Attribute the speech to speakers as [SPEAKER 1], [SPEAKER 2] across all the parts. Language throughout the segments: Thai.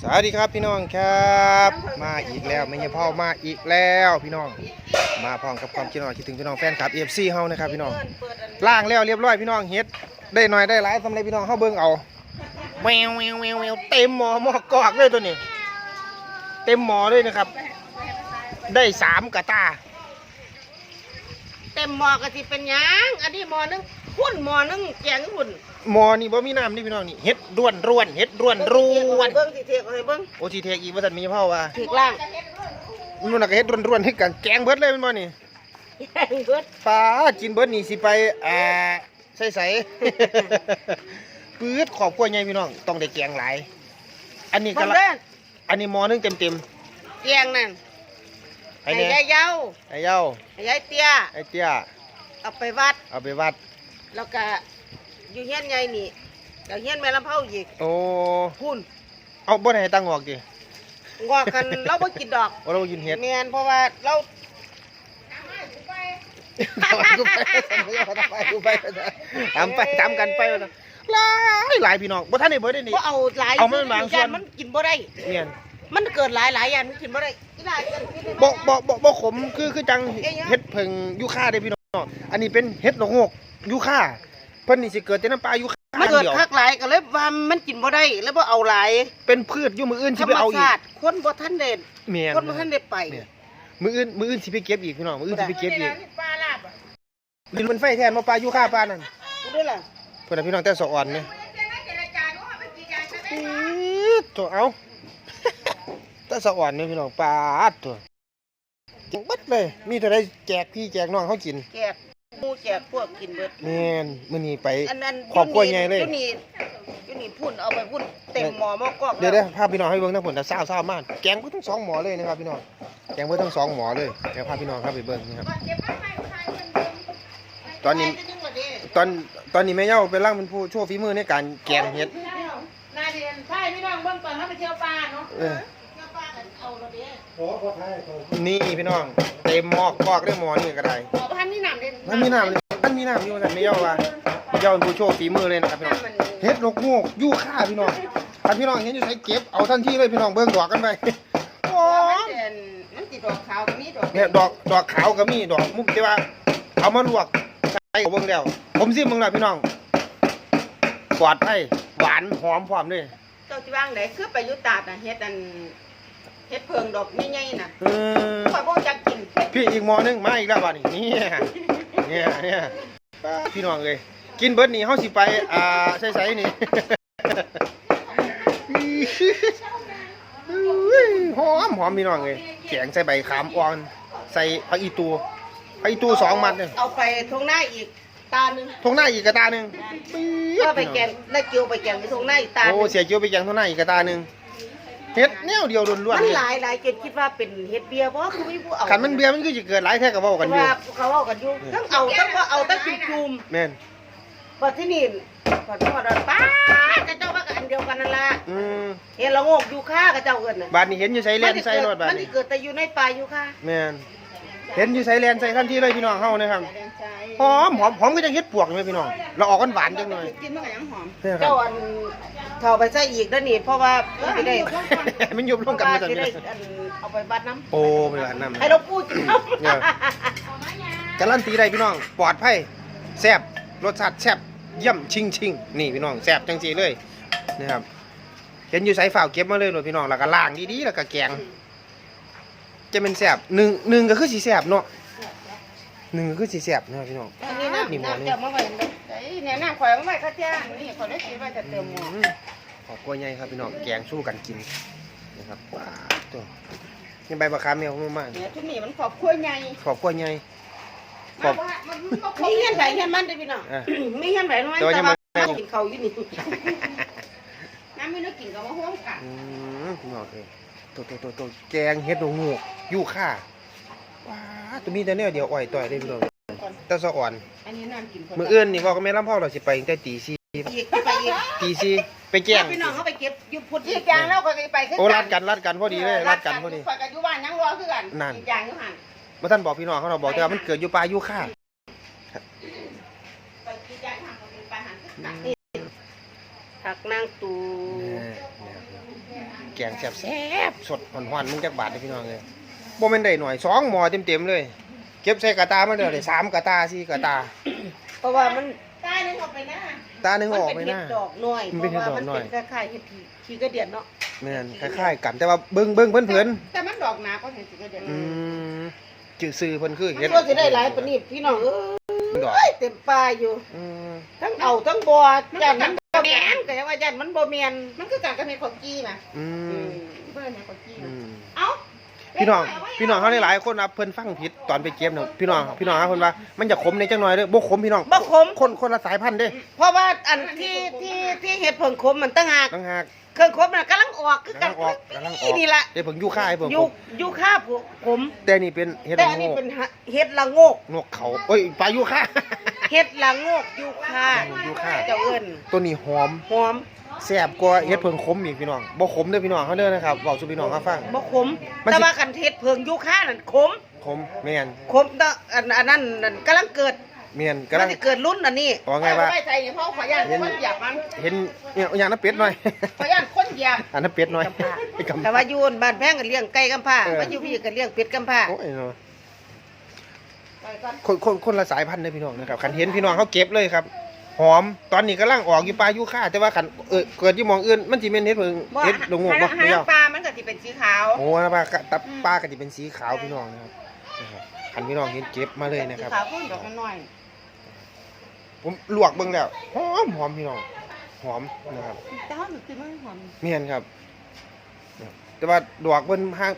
[SPEAKER 1] สวัสดีครับพี่น้องครับ มาอีกแล้วไม่ใช่พ่อมาอีกแล้วพี่น้อง มาพร้อมกับความคิดหน่อยคิดถึงพี่น้องแฟนคลับเอฟซีเฮานะครับพี่น้องล่างแล้วเรียบร้อยพี่น้องเฮ็ดได้หน่อยได้หลายสำหรับพี่น้องเฮาเบิ่งเอาแววแววแววแววเต็มหมอหมอกอกเลยตัวนี้ เต็มหมอเลยนะครับ ได้สามกระตา
[SPEAKER 2] เต็มหม้อก็สิเป็นหยังอันนี้หม้อนึง หุ่นหม้อนึงแกงหุ่น
[SPEAKER 1] หมอนี่บ่มีน้ำนี่พี่น้องนี่เฮ็ดร่วนร่วนเฮ็ดร่วนร่วน
[SPEAKER 2] เบิ่งสิเทกให้เบิ่ง
[SPEAKER 1] โอทีเทกอีกว่าซั่นมีพ่อว่า
[SPEAKER 2] เทกล่าง
[SPEAKER 1] มันน่ะก็เฮ็ดร่วนร่วนให้กันแกงเบิดเลยแมันบ่นี่
[SPEAKER 2] แกงเบิด
[SPEAKER 1] ปลากินเบิดนี่สิไปอ่าใส่ใส่ปื๊ดขอบกล้วยใหญ่พี่น้องต้องได้แกงหลาย อันนี้ก็
[SPEAKER 2] เบิ่ง
[SPEAKER 1] ละ
[SPEAKER 2] เด้อ
[SPEAKER 1] อันนี้หมอหนึงเต็มเต็ม
[SPEAKER 2] แกงนั่น
[SPEAKER 1] ๆ
[SPEAKER 2] ให้
[SPEAKER 1] ไอ้เนี่ย
[SPEAKER 2] ยายเยา
[SPEAKER 1] ไอ้เย้า
[SPEAKER 2] ให้ยายเตี้ย
[SPEAKER 1] ไอ้เตี้ย
[SPEAKER 2] เอาไปวัด
[SPEAKER 1] เอาไปวัด
[SPEAKER 2] แล้วก็อยู่เฮียนใหญ่นี่แล้วเฮียนแม่ลำเผาอีก
[SPEAKER 1] โอ้
[SPEAKER 2] หุ่น
[SPEAKER 1] เอาบ่ได้ให้ตั้งงอกดิ
[SPEAKER 2] งอกกัน เราบ่กินดอก
[SPEAKER 1] ว่าเรากินเห็ด
[SPEAKER 2] แม่นเพราะว่าเรา
[SPEAKER 1] ทำไปกูไปทำไปกูไปทำไปทำกันไปหลายหลายพี่น้องบ่ทันได้เบิดได้นี่
[SPEAKER 2] บ่เอาหลาย
[SPEAKER 1] เอามันบางส่วน
[SPEAKER 2] มันกินบ่ได้
[SPEAKER 1] เมียน
[SPEAKER 2] มันเกิดหลายหลายอย่างมันกินบ่ได้อีหลายกินได้
[SPEAKER 1] บ่บ่บ่บ่ขมคือคือจังเฮ็ดเพิงยูคาเด้พี่น้อง อันนี้เป็นเฮ็ดดอกงอก ยูคาเพิ่นนี่สิเกิดแต่น้ำปลายูคา
[SPEAKER 2] มันเกิด
[SPEAKER 1] เดียว
[SPEAKER 2] คักหลายก็เลยว่ามันกินบ่ได้แล้วบ่เอาหลาย
[SPEAKER 1] เป็นพืชอยู่มืออื่น
[SPEAKER 2] ธ
[SPEAKER 1] สิ
[SPEAKER 2] รร
[SPEAKER 1] ไป
[SPEAKER 2] ม
[SPEAKER 1] เอาอีก
[SPEAKER 2] ชาติคนบ่ทันได้
[SPEAKER 1] เมียน
[SPEAKER 2] คนบ่ทันได้ไป
[SPEAKER 1] เนี่ยมืออื่นมืออื่นสิไปเก็บอีกพี่น้องมืออื่นสิไปเก็บอีก
[SPEAKER 2] ปลาลาบอะ
[SPEAKER 1] ลินมันไฟแทนมาปลายูคาปลานั่น
[SPEAKER 2] กูด้วยล่ะ
[SPEAKER 1] เพิ่นนะพี่น้องแต่สะอ่อนเนี่ยอี๊ดตัวเอา แต่สะอ่อนเนี่ยพี่น้องปลาดตัวจังเบัดเลย มีเท่าใดแจกพี่แจกน้องเขากิน
[SPEAKER 2] แจกห มูแจกพวกกินเบิด
[SPEAKER 1] แม่นมื้อนี้ไป
[SPEAKER 2] อันนั้น
[SPEAKER 1] ครอบครัวใหญ่เลย
[SPEAKER 2] อยู่นี่อยู่นี่พุ่นเอาไปพุ่นเต็มหม้อหม้อกอก
[SPEAKER 1] เดี๋ยวเด้อพาพี่น้องให้เบิ่งทั้งผลแต่เศร้าๆมากแกงเบิ่ทั้งสองหมอเลยนะครับพี่น้องแกงเบิ่ทั้งสองหมอเลยเดี๋ยวพาพี่น้องครับไปเบิ่งนะครับตอนนี้ตอนตอนนี้แม่เย้าเป็นร่างเป็นผู้โชว์ฝีมือในการแกงเห็ด
[SPEAKER 2] นาเรียนใช่พี่น้องเบิ่งก่อนเฮาไปเที่ยวป่าเนาะ นเอาเราเด้
[SPEAKER 1] นี่พี่น้องเต็มหมอกกอกด้วยหมอนี่ก็ได้
[SPEAKER 2] หมอบ่ทันมีน้ำเด่น
[SPEAKER 1] มันมีน้ำเลยมันมีน้ำอยู่แต่แม่เย้าว่าแม่เย้าเป็นผู้โชว์ฝีมือเลยนะครับพี่น้องเห็ดนกงูกยู่ข่าพี่น้องถ้าพี่น้องเห็นอยู่ใช้เก็บเอาทันทีเลยพี่น้องเบิ่งดอกกันไปโอ้
[SPEAKER 2] มัน
[SPEAKER 1] ย
[SPEAKER 2] เด่นมันสิดอกขาวก็มีดอก
[SPEAKER 1] เนี่ยดอกดอกขาวก็มีดอกมุกที่ว่า เอามาลวกใส่เบิ่งแล้วผมซิมเบิ่งแล้วพี่น้องปลอดภัยหวานหอมพร้อมด้วย
[SPEAKER 2] เจ้าสิว่างไดคือไปอยู่ตาดน่ะเฮ็ดอัน เฮ็ดเพิงดอกใหญ่ๆน่ะ
[SPEAKER 1] อืม
[SPEAKER 2] ข่อยบ่จักกินเฮ็ด
[SPEAKER 1] พี่อีกหมอหนึงมาอีกแล้วบัดนี้เนี่ยเนี่ยเนี่ยป้าพี่น้องเลยกินเบิดนี่เฮาสิไปอ่าใส่ๆนี่ อุ้ยหอมหอมพี่น้องเลยแกงใส่ใบขามอ่อน ใส่ผักอีตูผักอีตูสองมัดเนี่ย
[SPEAKER 2] เอาไปทงหน้าอีกตาหนึง
[SPEAKER 1] ทงหน้าอีกกระตาหนึ่ง
[SPEAKER 2] ก็ไปแกงได้เกี่ยวไปแกงไปทงหน้าอีกตาห
[SPEAKER 1] โอ้
[SPEAKER 2] นึง
[SPEAKER 1] เสียเกียวไปแกงทงหน้าอีกกระตาหนึ่ง เฮ็ดแนวเดียวล้วนๆ
[SPEAKER 2] มัน
[SPEAKER 1] เลย
[SPEAKER 2] หลายหลายเกดคิดว่าเป็นเฮ็ดเบียร์เพราะว่าคือไม่ผู้เอา
[SPEAKER 1] ขันมันเบียร์มันก็จะเกิดหลายแท้กับเว้ากันอยู่
[SPEAKER 2] ว่าเขาเอากันอยู่ทั้งเอาทั้งว่าเอาทั้งจุ่ม
[SPEAKER 1] แม่น
[SPEAKER 2] ๆพอที่นี่พอที่ว่าป้าก็เจ้าว่ากันอันเดียวกันนั่นล่ะ
[SPEAKER 1] อืม
[SPEAKER 2] เฮ็ดละโงกอยู่ค่าก็เจ้าเอิ้นน่ะ
[SPEAKER 1] บาดนี้เห็นอยู่ใส่แลนใส่รถบาด
[SPEAKER 2] มันสิ
[SPEAKER 1] นี้
[SPEAKER 2] เกิดแต่อยู่ในป่าอยู่ค่ะ
[SPEAKER 1] แม่น เห็นอยู่ใส่แลนใส่ทันทีเลยพี่น้องเฮานะครับหอมหอมหอมก็จังเฮ็ดปวกเลยพี่น้องเราออกกันหวานจังเลย
[SPEAKER 2] กินมันก็ยังหอม
[SPEAKER 1] ใช่ครับ
[SPEAKER 2] เจ้าอันเท่าไปใส่อีกเด้อนี่เพราะว่ามันสิได้
[SPEAKER 1] มันยุบลงกันมา
[SPEAKER 2] เพ
[SPEAKER 1] จั
[SPEAKER 2] ราะ
[SPEAKER 1] ง
[SPEAKER 2] ว่า
[SPEAKER 1] เล
[SPEAKER 2] สิ
[SPEAKER 1] ย
[SPEAKER 2] ได้อันเอาไปบัดน้ำ
[SPEAKER 1] โอ้ไปหวานน้ำ
[SPEAKER 2] ให้เราพูดกินเอา
[SPEAKER 1] เนี่ยการันตีได้พี่น้องปลอดภัยแซ่บรสชาติแซ่บเยี่ยมชิงชิงนี่พี่น้องแซ่บจังสีเลยนะครับเห็นอยู่ใส่ฝ่าวเก็บมาเลยเลยพี่น้องแล้วก็ล้างดีๆแล้วก็แกง จะเป็นแซ่บหนึ่งหนึ่งก็คือสีแซ่บเนาะหนึ่งก็คือสีแซ่บเนาะพี่น้อง
[SPEAKER 2] อันนี้น้ำ
[SPEAKER 1] นี่หมอนี่
[SPEAKER 2] น้ำเจ้ามาไว้เด้อไอ้เนี่ยน้ำข่อยมาไว้เขาจ้างนี่เขาได้คิดว่าจะเติมหม้อ
[SPEAKER 1] อืมขอบกล้วยใหญ่ครับพี่น้องแกงสู้กันกินนะครับว้าวตัวนี่ใบมะขามเมียวมาก
[SPEAKER 2] เนี่ยทุกนี่มันขอบขั้วใหญ่
[SPEAKER 1] ขอบกล้วยใหญ่ขอบ
[SPEAKER 2] มีเฮียนไหนเฮียนมันเด้อพี่น้อง
[SPEAKER 1] อะ
[SPEAKER 2] มีเฮียนไหนน้อย
[SPEAKER 1] แต่ว่ายังไม่
[SPEAKER 2] แต่ว่า กินข้าวอยู่นี่น้ำมีน้ำกินก็มาห่วงกัน
[SPEAKER 1] อืมพี่น้องเอ้ย ตัวตัวตัวตัวแกงเฮ็ดดงงูยู่ข่าว้าตัวมีแต่แนวเดียวอ่อยต่อยได้พี่น้องแต่สะอ่อน
[SPEAKER 2] อันนี้น้ำกิน
[SPEAKER 1] มื้ออื่นนี่พ่อกับแม่ลำพ่อเราสิไปตั้งแต่ตีสี่
[SPEAKER 2] อีกไปอีก
[SPEAKER 1] ตีสี่ไปแจ้ง
[SPEAKER 2] พี่น้องเขาไปเก็บอยู่พุทธอีกอย่างแล้วก็ไปขึ้น
[SPEAKER 1] โอ้รัดกันรัดกันพอดีเลยรัดกันพอดี
[SPEAKER 2] ข่อยกับอยู่บ้านยังรอคือกัน
[SPEAKER 1] นั่น
[SPEAKER 2] อีกอย่างอยู่หัน
[SPEAKER 1] บ่ท่านบอกพี่น้องเขาเราบอกแต่ว่ามันเกิดอยู่ป่ายู่ข่า
[SPEAKER 2] ไปอีกอย่างหันก็เป็นไปหันคือกันนี่ ผักนางตู
[SPEAKER 1] แน่แกงแซ่บแซ่บสดหวานๆมึงจักบาทเลยพี่น้องเลยบ่แม่นได้หน่อยสองหม้อเต็มๆเลย เก็บใส่กระตามาเด้อได้สามกระตาสี่กระตา
[SPEAKER 2] เพราะว่ามันตายนึงออกไปหน้า
[SPEAKER 1] ตาหนึงออกไป
[SPEAKER 2] มัน
[SPEAKER 1] ห
[SPEAKER 2] เป็น
[SPEAKER 1] น้า
[SPEAKER 2] เห็ดดอกหน่อย
[SPEAKER 1] มัน
[SPEAKER 2] เพ
[SPEAKER 1] เป็น
[SPEAKER 2] ราะว่า
[SPEAKER 1] เห็ดดอก
[SPEAKER 2] มัน
[SPEAKER 1] หน่อย
[SPEAKER 2] เป็นคล้ายๆเห็ดขี้ขี้กระเดียนเนาะ
[SPEAKER 1] แม่นคล้ายๆกันแต่ว่าเบิ่งเบิ่งเพิ่น
[SPEAKER 2] แต่มันดอกหนาก็เห็นขี้กระเดียน
[SPEAKER 1] ๆอืมชื่อซื้อเพิ่นคือ
[SPEAKER 2] มัน
[SPEAKER 1] เฮ็ด
[SPEAKER 2] ก็สิได้หลายปานนี้พี่น้องเอ้
[SPEAKER 1] ดอก
[SPEAKER 2] ยเต็มป่าอยู่
[SPEAKER 1] อืม
[SPEAKER 2] ทั้งเอาทั้งบ่จันมันบ่แม่น ก็ยังว่าจันมันบ่แม่นมันคือการกับเห็ดของกี้มา
[SPEAKER 1] อื
[SPEAKER 2] อื
[SPEAKER 1] ม
[SPEAKER 2] มเบิ่นเห็ดของกี้
[SPEAKER 1] อืม
[SPEAKER 2] เอ้า
[SPEAKER 1] พี่น้องพี่น้องเขาหลายๆคนนะเพิ่นฟังผิดตอนไปเก็บเนาะพี่น้องพี่น้องครับเพิ่นว่ามันจะขมในจังหน่อยเด้อบ่ขมพี่น้อง
[SPEAKER 2] บ่ขม
[SPEAKER 1] คนคนละสายพันธุ์เด้
[SPEAKER 2] เพราะว่าอันที่ที่ที่เห็ดเพิ่งขมมันตั้งหาก
[SPEAKER 1] ต่างหาก
[SPEAKER 2] เครื่องขมน่ะกำลังออกคือกัน
[SPEAKER 1] กำลังออกกำลังออก
[SPEAKER 2] นี่ล่ะ
[SPEAKER 1] เดี๋ยวเพิ่งอยู่ค่ายเพิ่ง
[SPEAKER 2] อยู่อยู่ค่าผู้ขม
[SPEAKER 1] แต่นี่เป็นเฮ็ด
[SPEAKER 2] แต่
[SPEAKER 1] ละ
[SPEAKER 2] อัน
[SPEAKER 1] โง
[SPEAKER 2] นี้
[SPEAKER 1] ก
[SPEAKER 2] เป็นเห็ดละโงก
[SPEAKER 1] นกเขาเอ้ยปลาอยู่ค่า
[SPEAKER 2] เห็ดละโงกยูคา
[SPEAKER 1] ยูคา
[SPEAKER 2] เจ้าเอิ้น
[SPEAKER 1] ตัวนี้หอม
[SPEAKER 2] หอม
[SPEAKER 1] แซ่บกว่าเฮ็ดเพิ่งขมอีกพี่น้องบ่ขมเด้อพี่น้องเขาเด้อนะครับเว้าสู่พี่น้องเขาฟัง
[SPEAKER 2] บ่ขม
[SPEAKER 1] มันสิ
[SPEAKER 2] แต่ว่าคันเห็ดเพิงยูคานั่นขม
[SPEAKER 1] ขมแม่น
[SPEAKER 2] ขมแต่อันอันนั้นนั่นกำลังเกิด
[SPEAKER 1] แม่น
[SPEAKER 2] กำ
[SPEAKER 1] กำ
[SPEAKER 2] ลั
[SPEAKER 1] ลั
[SPEAKER 2] ง
[SPEAKER 1] ง
[SPEAKER 2] จะเกิดรุ่นอันนี้
[SPEAKER 1] ว่าไงวะ
[SPEAKER 2] ไม่ใส่เพราะขอยาน
[SPEAKER 1] เห็น
[SPEAKER 2] คนหยาบมัน
[SPEAKER 1] เห็นเนี่ยอย่างน้ำเป็ดหน่อย
[SPEAKER 2] ขอยานคนหยาบ
[SPEAKER 1] อันน้ำเป็ดหน่อย
[SPEAKER 2] กำพร้า
[SPEAKER 1] ไอ้กำพ
[SPEAKER 2] แต่
[SPEAKER 1] ร้า
[SPEAKER 2] ว่าอยู่บ้านแพงก็เลี้ยงไก่กำพร้า
[SPEAKER 1] เออ
[SPEAKER 2] ว่าอยู่พี่ก็เลี้ยงเป็ดกำพร้า
[SPEAKER 1] โอ้ยเนาะ
[SPEAKER 2] ไปก่อน
[SPEAKER 1] คนคนคนละสายพันธุ์เลยพี่น้องนะครับคันเห็นพี่น้องเขาเก็บเลยครับ หอม ตอนนี้กำลังออกอยู่ปลายูค่าแต่ว่าคันเออเกิดอยู่หมองอื่นมันสิเป็นเฮ็ดเพิ่ง
[SPEAKER 2] บ่
[SPEAKER 1] เฮ็ดลงงกบ่
[SPEAKER 2] หา
[SPEAKER 1] ไม่
[SPEAKER 2] ง
[SPEAKER 1] เอา
[SPEAKER 2] ปลา มันก็สิเป็นสีขาว
[SPEAKER 1] โอ้นะปลากะตับปลากะสิเป็นสีขาวพี่น้องนะครับนะครับคันพี่น้องเห็นเก็บมาเลยนะครับ
[SPEAKER 2] สีขาวพุ่นดอกน้อย
[SPEAKER 1] ผมลวกเบิ่งแล้วหอมหอมพี่น้องหอมนะครับ
[SPEAKER 2] ๆแต่ว่ามันคือมันหอม
[SPEAKER 1] เมียนครับ แต่ว่าดอกเบิ่งห่าง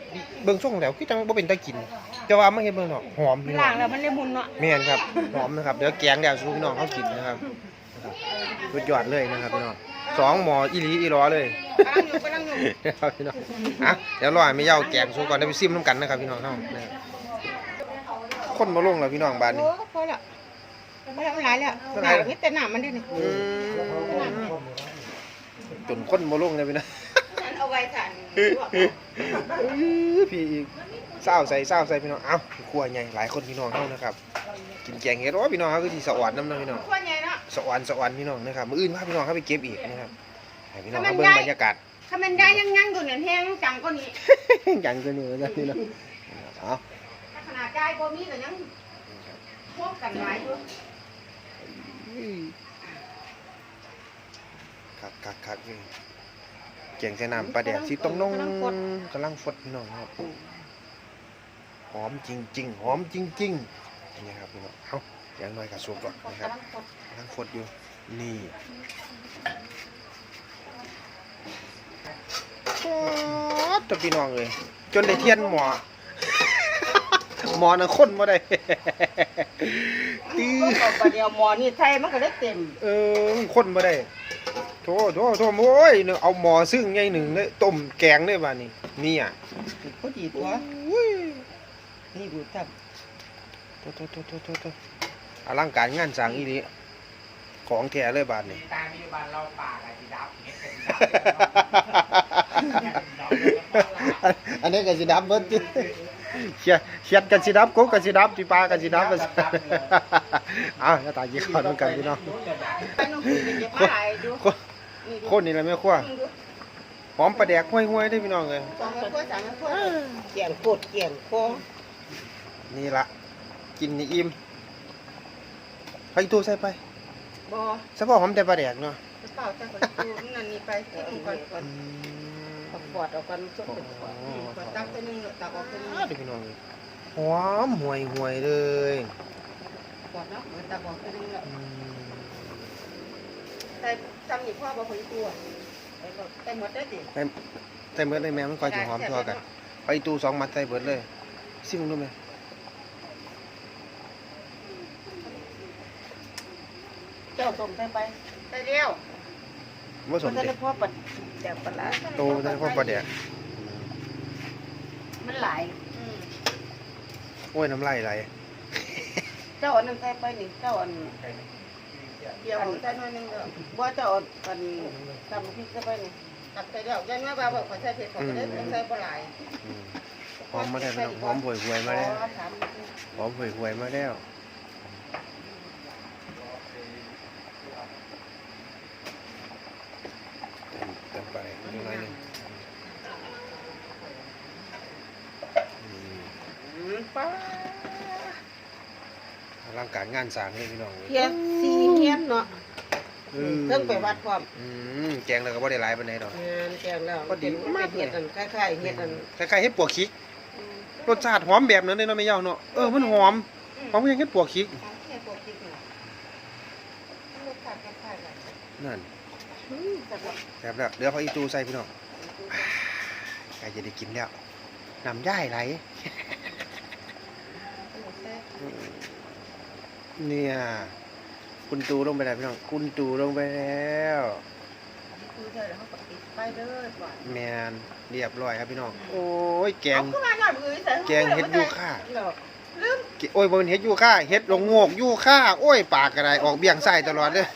[SPEAKER 1] เบิ่งช่วงแล้วคือจังบ่เป็นตะกิน แต่ว่ามาเฮ็ดเบิ่งดอกหอม
[SPEAKER 2] มัน
[SPEAKER 1] พี่น้อ
[SPEAKER 2] ล้างงแล้วมันเลยมุนเนาะ
[SPEAKER 1] เมียนครับหอมนะครับเดี๋ยวแกงแล้วสู่พี่น้องเขากินนะครับนะครับสุดยอดเลยนะครับพี่น้องสองหมออีหลีอีหลอเลย
[SPEAKER 2] กำลังอยู่กำลังอยู่
[SPEAKER 1] ครับพี่น้องอะเดี๋ยวรอให้แม่เหย้าแกงสู้ก่อนเดี๋ยวไปซิมน้ำกันนะครับพี่น้องเฮานะครับคนมาลงแล้วพี่น้องบ้านนี้
[SPEAKER 2] โอ้พอละไม่ทำหลายแล้ว
[SPEAKER 1] เท่า
[SPEAKER 2] ห
[SPEAKER 1] ไหร่
[SPEAKER 2] นามีแต่หนามันดินี่
[SPEAKER 1] อืมจนคนมาลงเลยพี่นะ
[SPEAKER 2] ฉันเอาไว้ฉัน
[SPEAKER 1] อื้อ พี่อีกเศร้าใส่เศร้าใส่พี่น้อง เอ้าครัวใหญ่หลายคนพี่น้องเฮานะครับ กินแกงเห็ดโอ้พี่น้องเฮาคือสิสะอ่อนน้ำเนาะพี่น้อง
[SPEAKER 2] ขั้วใหญ่เนาะ
[SPEAKER 1] สะอ่อนสะอ่อนพี่น้องนะครับมื้ออื่นพาพี่น้องเฮาไปเก็บอีกนะครับให้พี่น้อง
[SPEAKER 2] ทำไม
[SPEAKER 1] เฮาเบิ่ง
[SPEAKER 2] ได้
[SPEAKER 1] บรรยากาศ
[SPEAKER 2] ถ้ามันได้ยังยังอยู่เนี่ยแห้งจังก็นี้
[SPEAKER 1] อย่างคือนี่นะพี่น้องเอา
[SPEAKER 2] ถ้าขนาดได้บ่มีก็ยังพวกกันหลายอยู่
[SPEAKER 1] คักคักคัก นี่เกียงใส่น้ำปลาแดกสิต้องนงกำลังฟดพี่น้องครับหอมจริง ๆ หอมจริงๆนี่ครับพี่น้องเอ้าอย่างน้อยก็สุกก่อนนะครับ
[SPEAKER 2] กำลังกด
[SPEAKER 1] กำลังฟดอยู่ นี่ป๊อดตัวพี่น้องเลย จนได้เทียนหมอ หมอน่ะคนบ่ได้ตื้อ
[SPEAKER 2] ก็ประเดี๋ยวหมอนี่ใส่มันก็ได้เต็ม
[SPEAKER 1] เออคนบ่ได้ โถโถโถโอ้ยเนอะเอาหมอซึ่งใหญ่หนึ่งเลยต้มแกงได้บ่านี่นี่อะ
[SPEAKER 2] พอดีตัว
[SPEAKER 1] อุ้ย
[SPEAKER 2] นี่ดูจับ
[SPEAKER 1] โถโถโถโถโถโถอลังการงานสร้างอีหลีของแท้เลยบาดนี่
[SPEAKER 3] ตามอยู่บ้านเราป่ากับสีดับเม็ดกับสีดับ
[SPEAKER 1] อันนี้ก็สิดับเบิดจิเชียเชียดกันสิดับกบกันสิดับที่ปลากันสิดับกันสิอ้าวจะตายกี่ข้าวด้วยกันพี่น้อง คนนี่แหละแม่ครัวหอมปลาแดกห้วยๆได้พี่น้องเลย
[SPEAKER 2] สองคนสามคนเกี่ยงโคตรเกี่ยงโค้ง
[SPEAKER 1] นี่ละกินนี่อิ่มไปตู้ใส่ไป
[SPEAKER 2] บ่
[SPEAKER 1] เฉพาะหอมแต่ปลาแดกเนาะ
[SPEAKER 2] เปล่าจังก็ดูนั่นนี่ไปที่ตรงก่อนก่อนปอดออกกันสุดเป็นปอดตักไปหนึงตักออกไปหนึง
[SPEAKER 1] อ้าวเดี๋ยวพี่น้องหอมห่วยห่วยเลย
[SPEAKER 2] ปอดเนาะเหมือนตักออกไปหนึงแล้ว ใส่จำนี่พ่อบ่เคยตัวไปหมดไปหมดได้ดิ
[SPEAKER 1] ใส่เบิดเลยแม่มันคอยจะหอมทั่วกันไปตู้สองมัดใส่เบิดเลยซิมดูไหม
[SPEAKER 2] เจ้าส่งใส่ไปใส่เดียว
[SPEAKER 1] ว่าสม
[SPEAKER 2] มัน
[SPEAKER 1] เด็
[SPEAKER 2] ได้
[SPEAKER 1] จ
[SPEAKER 2] พ่อปัดแดกปลาร้า
[SPEAKER 1] โตได้พวกปลาแดก
[SPEAKER 2] มันหลายอืม
[SPEAKER 1] โอ้ยน้ำลายไหล
[SPEAKER 2] เจ้าอันนั้นใส่ไปนี่เจ้าอัน เกี่ยวของใจหน่อยนึงเด้อว่าจะอดกันทำพริกเข้าไปนี่ตักใส่เดียวยันว่าบ่าวขอใช้เผ็ดขอได้ใช้ปลาย
[SPEAKER 1] หลหอมมาได้พี่น้อหอมห่วยห่วยมาแล้วหอมห่วยห่วยมาแล้วจะไปนิดหนึงป้าร่างกายงานสางเลยพี่น้อง
[SPEAKER 2] เพียง ซีเฮียนเนาะ
[SPEAKER 1] อืม
[SPEAKER 2] เพิ่งไปวัดพร้อม
[SPEAKER 1] อืมแกงแล้วก็บ่ได้หลายปานใดดอก
[SPEAKER 2] งานแกงแล้ว
[SPEAKER 1] พอดีมาก
[SPEAKER 2] เฮ็ดอันคล้ายๆเฮ็ดอัน
[SPEAKER 1] คล้ายๆเฮ็ดปวกคิกรสชาติหอมแบบนั้นเลยเนาะแม่เย่าเนาะเออมันหอมหอมอย่างเฮ็ดปวกคิก
[SPEAKER 2] แค่ปกติน่ะรสชาติคล้ายๆกัน
[SPEAKER 1] นั่น
[SPEAKER 2] อืมแต่ว่า
[SPEAKER 1] แซ่บแล้วเดี๋ยวเขาอีตูใส่พี่น้องใกล้จะได้กินแล้วน้ำย่ายไหลเนี่ย คุณตูลงไปแล้วพี่น้อง คุณตูลงไปแล้ว
[SPEAKER 2] คือใช่แล้วเขาก็ติดไปเด้อว่า
[SPEAKER 1] แมนเรียบร้อยครับพี่น้อง โอ้ยแกง
[SPEAKER 2] เอาขึ้นมาหน่อยมือใส่
[SPEAKER 1] แกงเฮ็ดยูค่า
[SPEAKER 2] เนาะลืม
[SPEAKER 1] โอ้ยบ่เป็นเฮ็ดยูค่าเฮ็ดลงโงกยูค่าโอ้ย ปากก็ได้ออกเบี่ยงซ้ายตลอดเลย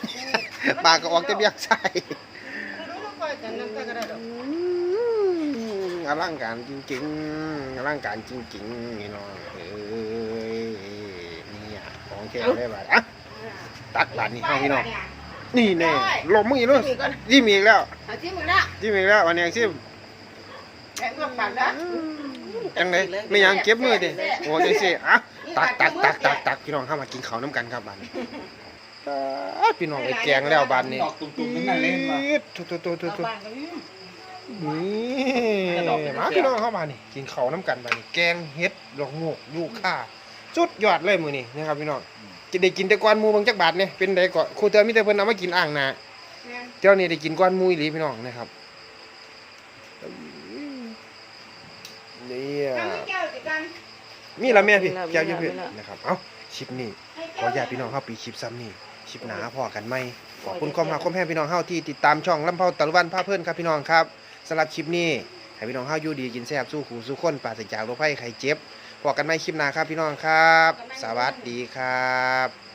[SPEAKER 1] ปากก็ออกแต่เบี่ยงซ้าย
[SPEAKER 2] รู้ลงไปกันน้ำตาก็ได้ดอก
[SPEAKER 1] อลังการจริงๆอลังการจริงๆนี่น้องเอ้ยเนี่ยของแท้ได้บาดอะ ตักบาดนี่เฮาพี่น้องนี่แน่ลมมึงอีกแล้วจิ้มอีกแล้ว
[SPEAKER 2] เอาจิ้มมึงนะ
[SPEAKER 1] จิ้มอีกแล้ววันนี้จิ้ม
[SPEAKER 2] แกงก็ปั่นนะ
[SPEAKER 1] จังไดไม่ยังเก็บมือดิโอ้จังซี่อะตักตักตักตักตักพี่น้องเข้ามากินข้าวน้ำกันครับบัดนี้อะพี่น้องไอ้แกงแล้วบัดนี้
[SPEAKER 3] ดอกตุ่มๆนั่นเล่นมา
[SPEAKER 1] ทุทุทุทุทุ
[SPEAKER 2] ปั่นกันนี่
[SPEAKER 1] นี่
[SPEAKER 3] กระดอกเป็น
[SPEAKER 1] มา
[SPEAKER 3] แซ่บ
[SPEAKER 1] พี่น้องเข้ามานี่กินข้าวน้ำกันบัดนี้แกงเห็ดดอกโงกยูค่าสุดยอดเลยมื้อนี้นะครับพี่น้อง จะได้กินแต่ก่อนหมู่เบางจักบาทเนี่ยเป็นไดก็ครูเตือนมีแต่เพิ่นเอามากินอ่างนาเจ้านี่ได้กินก่อนหมู่อีหลีพี่น้องนะครับเนี่ย
[SPEAKER 2] แก้วจิกัน
[SPEAKER 1] มีละแม่พี่
[SPEAKER 2] มีละ
[SPEAKER 1] แก้วยืม
[SPEAKER 2] มี
[SPEAKER 1] พี่
[SPEAKER 2] ละ
[SPEAKER 1] นะครับเอ้าคลิปนี้ขอญาตพี่น้องเฮาปีคลิปซ้ำนี่คลิปหนาพอกันไหมขอบคุณความรักความแพงพี่น้องเฮาที่ติดตามช่องลำเผาตะลุวันพาเพื่อนครับพี่น้องครับสำหรับคลิปนี้ให้พี่น้องเฮาอยู่ดีกินแซ่บสู้ขู่สู้คนปราศจากโรคภัยไข้เจ็บ พอกันไหมคลิปหน้าครับพี่น้องครับ สวัสดีครับ